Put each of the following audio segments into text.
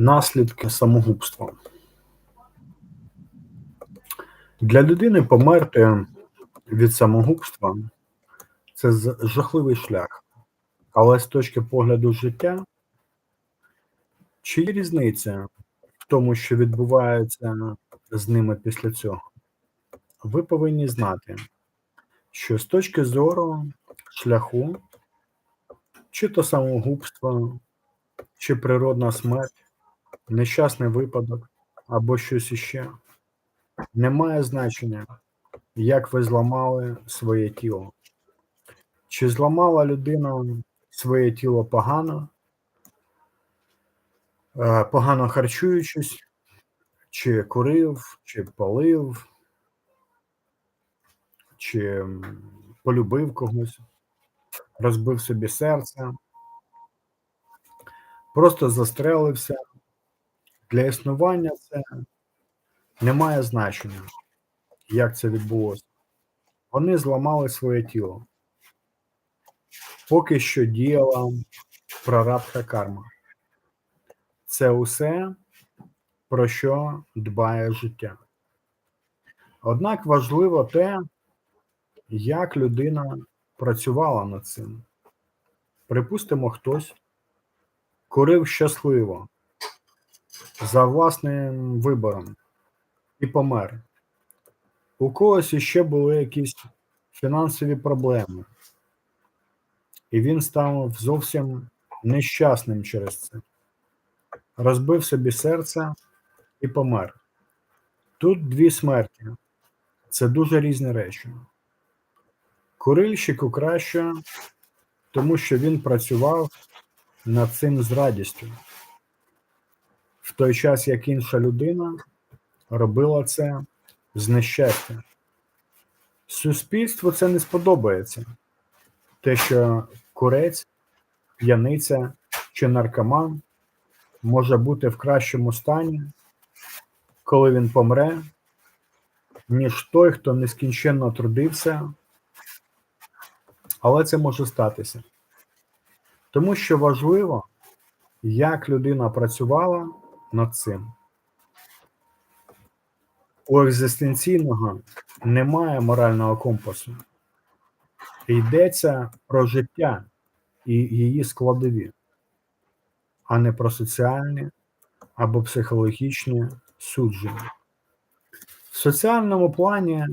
Наслідки самогубства. Для людини померти від самогубства це жахливий шлях. Але з точки погляду життя, чи є різниця в тому, що відбувається з ними після цього? Ви повинні знати, що з точки зору шляху, чи то самогубство, чи природна смерть, нещасний випадок або щось іще, не має значення, як ви зламали своє тіло. Чи зламала людина своє тіло погано, е, погано харчуючись, чи курив, чи палив, чи полюбив когось, розбив собі серце, просто застрелився. Для існування це не має значення, як це відбулося. Вони зламали своє тіло. Поки що діяла прарабдха карма. Це усе, про що дбає життя. Однак важливо те, як людина працювала над цим. Припустимо, хтось курив щасливо за власним вибором і помер. У когось іще були якісь фінансові проблеми, і він став зовсім нещасним через це. Розбив собі серце і помер. Тут дві смерті. Це дуже різні речі. Курильщику краще, тому що він працював над цим з радістю. В той час, як інша людина робила це з нещастя. Суспільству це не сподобається. Те, що курець, п'яниця чи наркоман може бути в кращому стані, коли він помре, ніж той, хто нескінченно трудився, але це може статися. Тому що важливо, як людина працювала над цим. У екзистенційного немає морального компасу. Йдеться про життя і її складові, а не про соціальні або психологічні судження. В соціальному плані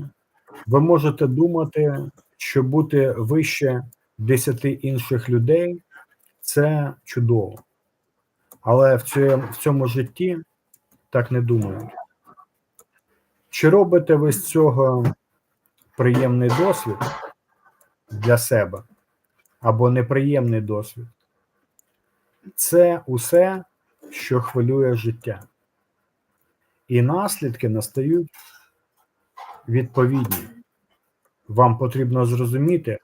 ви можете думати, що бути вище десяти інших людей це чудово. Але в цьому, в цьому житті так не думають. Чи робите ви з цього приємний досвід для себе або неприємний досвід? Це усе, що хвилює життя. І наслідки настають відповідні. Вам потрібно зрозуміти,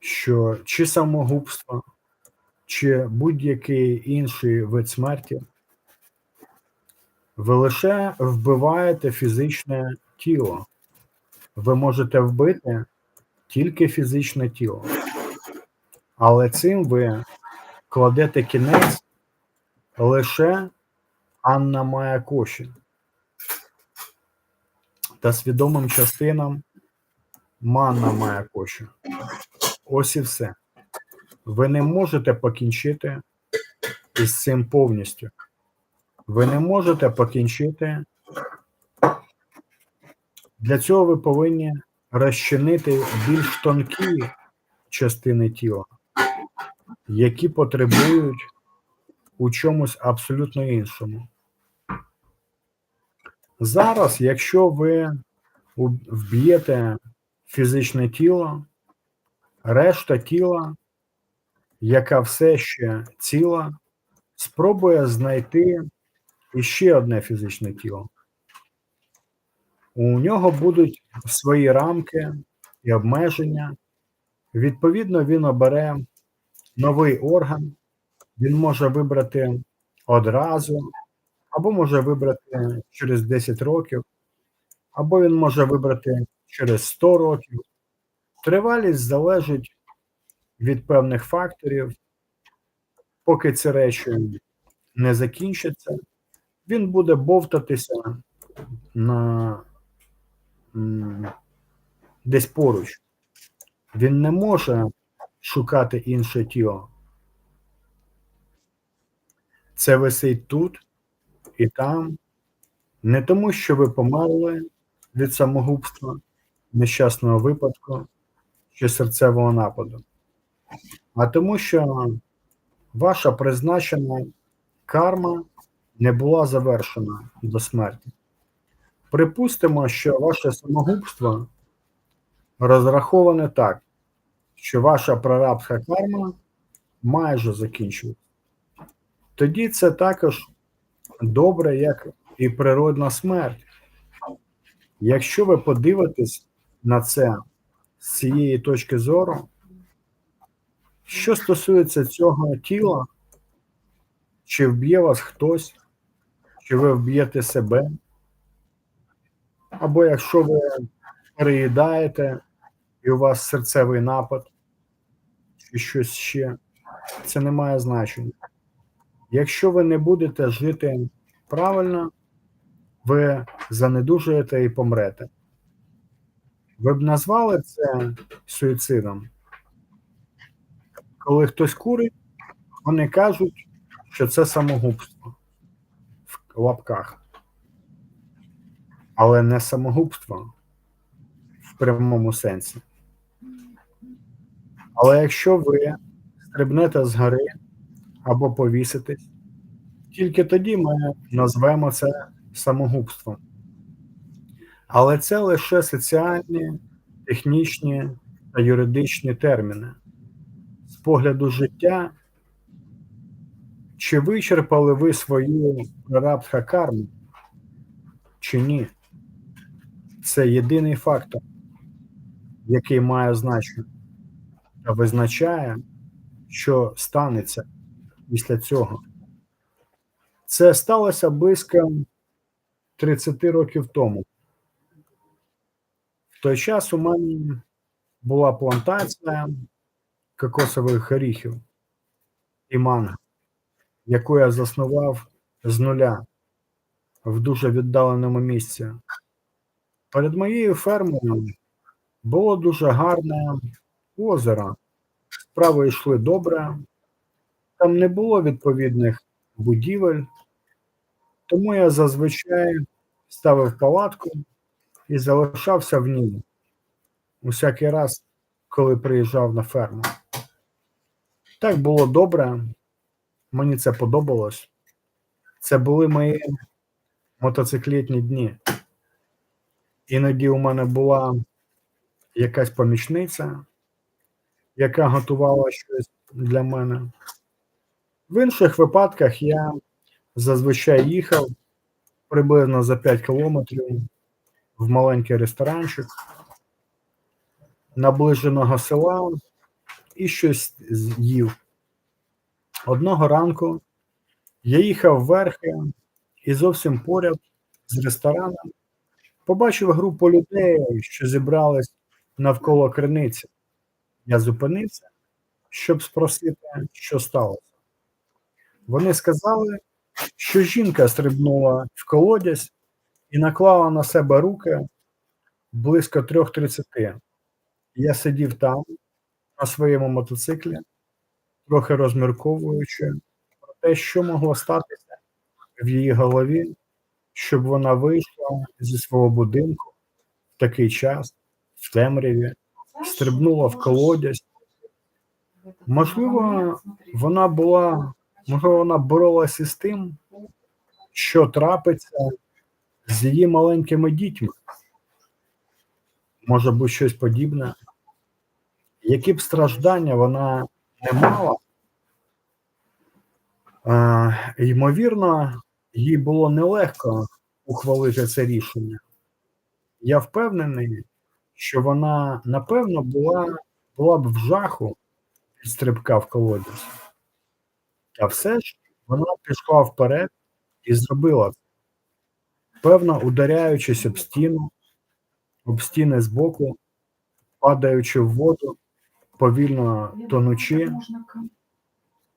що чи самогубство, чи будь-який інший вид смерті, ви лише вбиваєте фізичне тіло. Ви можете вбити тільки фізичне тіло. Але цим ви кладете кінець лише Анна Мая Коші та свідомим частинам Манна Мая Коші. Ось і все. Ви не можете покінчити із цим повністю. Ви не можете покінчити. Для цього ви повинні розчинити більш тонкі частини тіла, які потребують у чомусь абсолютно іншому. Зараз, якщо ви вб'єте фізичне тіло, решта тіла, яка все ще ціла, спробує знайти іще одне фізичне тіло. У нього будуть свої рамки і обмеження. Відповідно, він обере новий орган, він може вибрати одразу, або може вибрати через 10 років, або він може вибрати через 100 років. Тривалість залежить від певних факторів, поки ці речі не закінчиться, він буде бовтатися на десь поруч. Він не може шукати інше тіло. Це висить тут і там, не тому, що ви померли від самогубства, нещасного випадку чи серцевого нападу, а тому, що ваша призначена карма не була завершена до смерті. Припустимо, що ваше самогубство розраховане так, що ваша прорабська карма майже закінчується. Тоді це також добре, як і природна смерть. Якщо ви подивитесь на це з цієї точки зору, що стосується цього тіла, чи вб'є вас хтось, чи ви вб'єте себе, або якщо ви переїдаєте і у вас серцевий напад, чи щось ще, це не має значення. Якщо ви не будете жити правильно, ви занедужуєте і помрете. Ви б назвали це суїцидом? Коли хтось курить, вони кажуть, що це самогубство в лапках. Але не самогубство в прямому сенсі. Але якщо ви стрибнете з гори або повіситесь, тільки тоді ми назвемо це самогубством. Але це лише соціальні, технічні та юридичні терміни. Погляду життя, чи вичерпали ви свою рабха карму, чи ні? Це єдиний фактор, який має значення визначає, що станеться після цього. Це сталося близько 30 років тому. В той час у мене була плантація кокосових горіхів і манго, яку я заснував з нуля в дуже віддаленому місці. Перед моєю фермою було дуже гарне озеро. Справи йшли добре, там не було відповідних будівель, тому я зазвичай ставив палатку і залишався в ній усякий раз, коли приїжджав на ферму. Так було добре, мені це подобалось. Це були мої мотоциклетні дні. Іноді у мене була якась помічниця, яка готувала щось для мене. В інших випадках я зазвичай їхав приблизно за 5 кілометрів в маленький ресторанчик наближеного села і щось з'їв. Одного ранку я їхав верхи і зовсім поряд з рестораном побачив групу людей, що зібрались навколо криниці. Я зупинився, щоб спросити, що сталося. Вони сказали, що жінка стрибнула в колодязь і наклала на себе руки близько 3.30. Я сидів там, на своєму мотоциклі, трохи розмірковуючи про те, що могло статися в її голові, щоб вона вийшла зі свого будинку в такий час, в темряві, стрибнула в колодязь. Можливо, вона була, можливо, вона боролася із тим, що трапиться з її маленькими дітьми. Може бути щось подібне. Які б страждання вона не мала, е, ймовірно, їй було нелегко ухвалити це рішення. Я впевнений, що вона, напевно, була, була б в жаху від стрибка в колодязь. А все ж вона пішла вперед і зробила це, певно, ударяючись об стіну, об стіни збоку, падаючи в воду, повільно тонучи.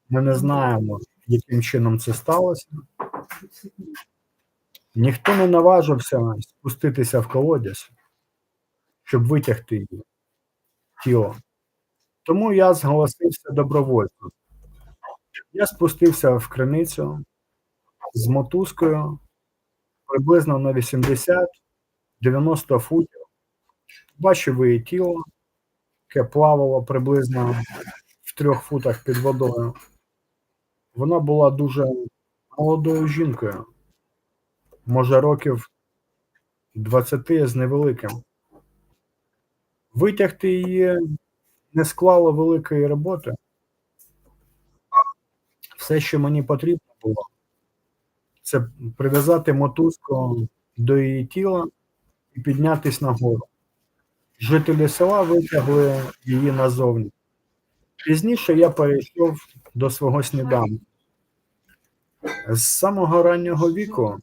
Ми не знаємо, яким чином це сталося. Ніхто не наважився спуститися в колодязь, щоб витягти її тіло. Тому я зголосився добровольцем. Я спустився в криницю з мотузкою приблизно на 80-90 футів. Бачив її тіло, яке плавало приблизно в трьох футах під водою. Вона була дуже молодою жінкою, може, років 20 з невеликим. Витягти її не склало великої роботи. Все, що мені потрібно було, це прив'язати мотузку до її тіла і піднятись нагору. Жителі села витягли її назовні. Пізніше я перейшов до свого сніданку. З самого раннього віку,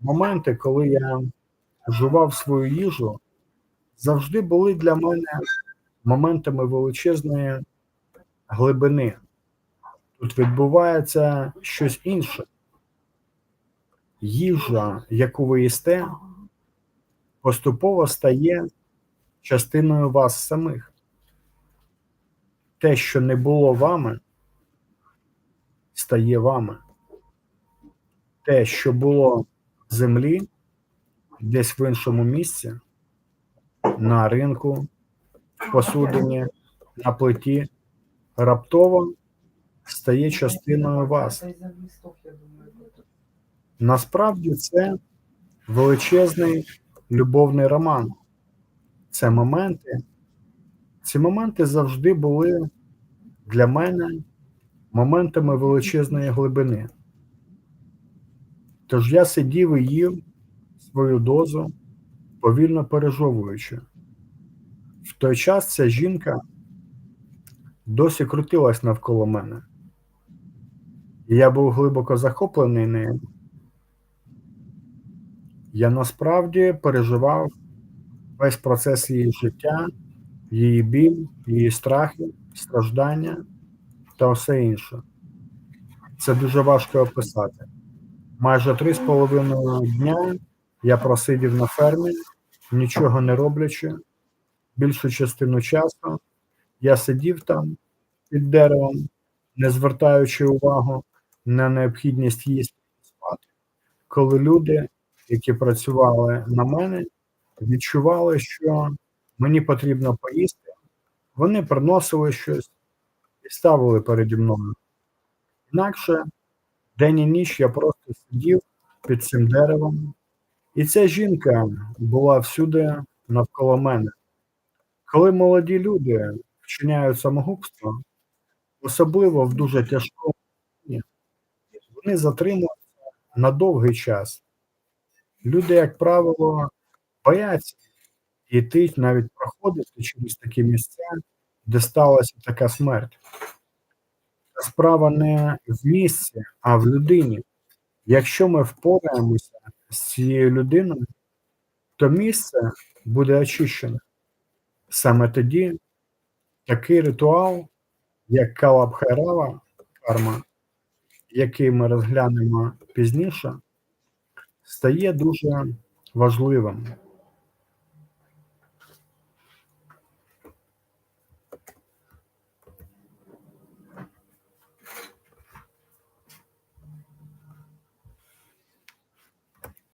моменти, коли я жував свою їжу, завжди були для мене моментами величезної глибини. Тут відбувається щось інше. Їжа, яку ви їсте, поступово стає частиною вас самих. Те, що не було вами, стає вами. Те, що було в землі, десь в іншому місці, на ринку, в посудині, на плиті, раптово стає частиною вас. Насправді це величезний любовний роман. Це моменти. Ці моменти завжди були для мене моментами величезної глибини. Тож я сидів і їв свою дозу, повільно пережовуючи. В той час ця жінка досі крутилась навколо мене. Я був глибоко захоплений нею. Я насправді переживав весь процес її життя, її біль, її страхи, страждання та все інше. Це дуже важко описати. Майже три з половиною дня я просидів на фермі, нічого не роблячи. Більшу частину часу я сидів там під деревом, не звертаючи увагу на необхідність їсти спати. Коли люди, які працювали на мене, відчували, що мені потрібно поїсти, вони приносили щось і ставили переді мною. Інакше день і ніч я просто сидів під цим деревом, і ця жінка була всюди навколо мене. Коли молоді люди вчиняють самогубство, особливо в дуже тяжкому стані, вони затримуються на довгий час. Люди, як правило, бояться йти навіть проходити через такі місця, де сталася така смерть. Справа не в місці, а в людині. Якщо ми впораємося з цією людиною, то місце буде очищене. Саме тоді такий ритуал, як Калабхайрава карма, який ми розглянемо пізніше, стає дуже важливим.